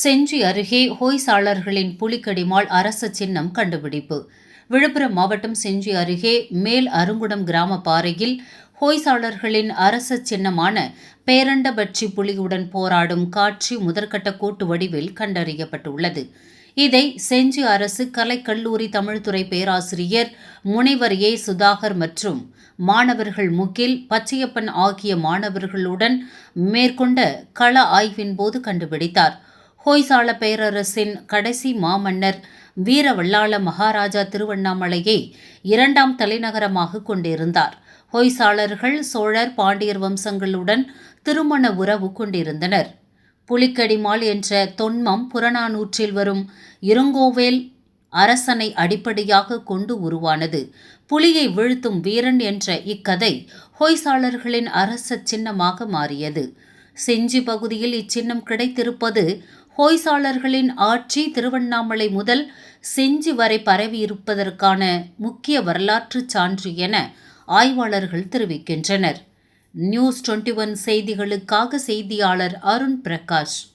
செஞ்சி அருகே ஹோய்சாளர்களின் புலிக்கடிமாள் அரச சின்னம் கண்டுபிடிப்பு. விழுப்புரம் மாவட்டம் செஞ்சி அருகே மேல் அருங்குடம் கிராம பாறையில் ஹோய்சாளர்களின் அரச சின்னமான பேரண்டபட்சி புலியுடன் போராடும் காட்சி முதற்கட்ட கூட்டு வடிவில் கண்டறியப்பட்டுள்ளது. இதை செஞ்சி அரசு கலைக்கல்லூரி தமிழ்துறை பேராசிரியர் முனைவர் ஏ. சுதாகர் மற்றும் மாணவர்கள் முகில் பச்சையப்பன் ஆகிய மாணவர்களுடன் மேற்கொண்ட கள ஆய்வின் போது கண்டுபிடித்தார். ஹோய்சால பேரரசின் கடைசி மாமன்னர் வீரவல்லாள மகாராஜா திருவண்ணாமலையை இரண்டாம் தலைநகரமாக கொண்டிருந்தார். ஹொய்சாளர்கள் சோழர் பாண்டியர் வம்சங்களுடன் திருமண உறவு கொண்டிருந்தனர். புலிக்கடிமால் என்ற தொன்மம் புறநானூற்றில் வரும் இருங்கோவேல் அரசனை அடிப்படையாக கொண்டு உருவானது. புலியை வீழ்த்தும் வீரன் என்ற இக்கதை ஹொய்சாளர்களின் அரச சின்னமாக மாறியது. செஞ்சி பகுதியில் இச்சின்னம் கிடைத்திருப்பது ஹோய்சாளர்களின் ஆட்சி திருவண்ணாமலை முதல் செஞ்சி வரை பரவியிருப்பதற்கான முக்கிய வரலாற்று சான்று என ஆய்வாளர்கள் தெரிவிக்கின்றனர். நியூஸ் டுவெண்ட்டி ஒன் செய்திகளுக்காக செய்தியாளர் அருண் பிரகாஷ்.